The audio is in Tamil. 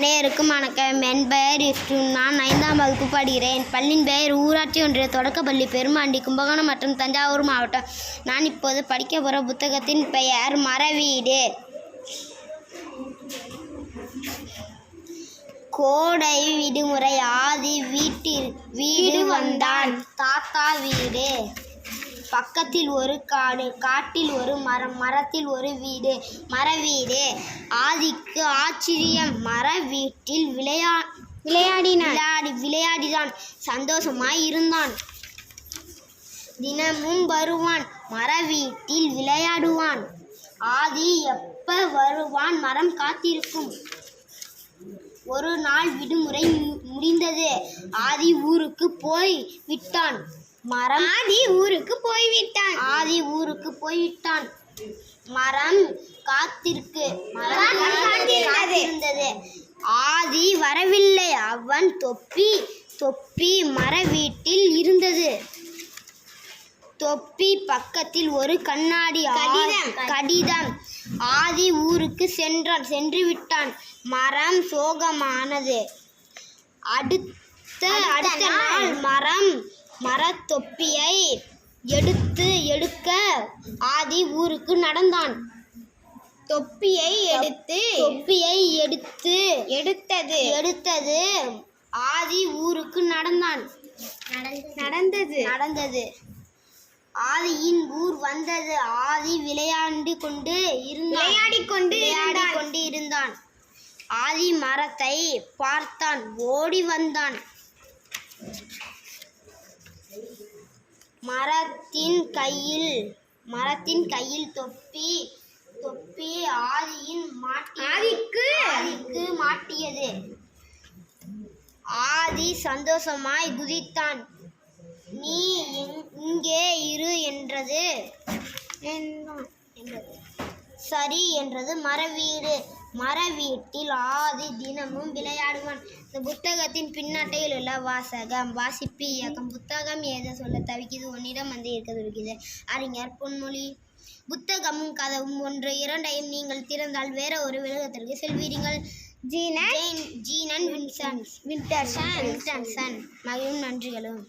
அனைவருக்கும் வணக்கம். என் பெயர் இஷ்டு. நான் ஐந்தாம் வகுப்பு படிக்கிறேன். பள்ளியின் பெயர் ஊராட்சி ஒன்றிய தொடக்கப்பள்ளி பெருமாண்டி கும்பகோணம் மற்றும் தஞ்சாவூர் மாவட்டம். நான் இப்போது படிக்க போகிற புத்தகத்தின் பெயர் மரவீடு. கோடை விடுமுறை ஆதி வீட்டில் வீடு வந்தான். தாத்தா வீடு. பக்கத்தில் ஒரு காடு காட்டில் ஒரு மரம் மரத்தில் ஒரு வீடு மர வீடு ஆதிக்கு ஆச்சரியம் மர வீட்டில் விளையா விளையாடினான். விளையாடி விளையாடிதான். சந்தோஷமாய் இருந்தான். தினமும் வருவான் மர வீட்டில் விளையாடுவான். ஆதி எப்ப வருவான்? மரம் காத்திருக்கும். ஒரு நாள் விடுமுறை மு- முடிந்தது. ஆதி ஊருக்கு போய் விட்டான். மரம். ஆதி ஊருக்கு போய் விட்டான் ஆதி ஊருக்கு போய் விட்டான் மரம் காத்திருக்கு. மரம் காத்திருந்தது. ஆதி வரவில்லை. அவன் தொப்பி தொப்பி மர வீட்டில் இருந்தது. தொப்பி பக்கத்தில் ஒரு கண்ணாடி கடிதம். கடிதம். ஆதி ஊருக்கு சென்றான். சென்று விட்டான். மரம் சோகமானது. அடுத்த அடுத்த நாள் மரம் மரத்தொப்பியை எடுத்து எடுக்க ஆதி ஊருக்கு நடந்தான். தொப்பியை எடுத்து தொப்பியை எடுத்து எடுத்தது. எடுத்தது ஆதி ஊருக்கு நடந்தான். நடந்தது. நடந்தது. ஆதியின் ஊர் வந்தது. ஆதி விளையாண்டு கொண்டு இருந்தான். விளையாடி கொண்டு விளையாடி கொண்டு இருந்தான். ஆதி மரத்தை பார்த்தான். ஓடி வந்தான். மரத்தின் கையில் மரத்தின் கையில் தொப்பி தொப்பி ஆதியின் மாட்டி ஆதிக்கு? ஆதிக்கு மாட்டியது. ஆதி சந்தோஷமாய் குதித்தான். நீ இங்கே இரு என்றது. என்றது. சரி என்றது. மரவீடு மர வீட்டில் ஆதி தினமும் விளையாடுவான். இந்த புத்தகத்தின் பின்னட்டையில் உள்ள வாசகம் வாசிப்பு இயக்கம் புத்தகம் ஏத சொல்ல தவிக்குது? உன்னிடம் வந்து இருக்க துடிக்குது அறிஞர் பொன்மொழி. புத்தகமும் கதவும் ஒன்று இரண்டையும் நீங்கள் திறந்தால் வேற ஒரு விலகத்திற்கு செல்வீர்கள். ஜீனன் ஜீனன் வின்சன் வின்டர்சன் வின்டர்சன். மகிழும் நன்றிகளும்.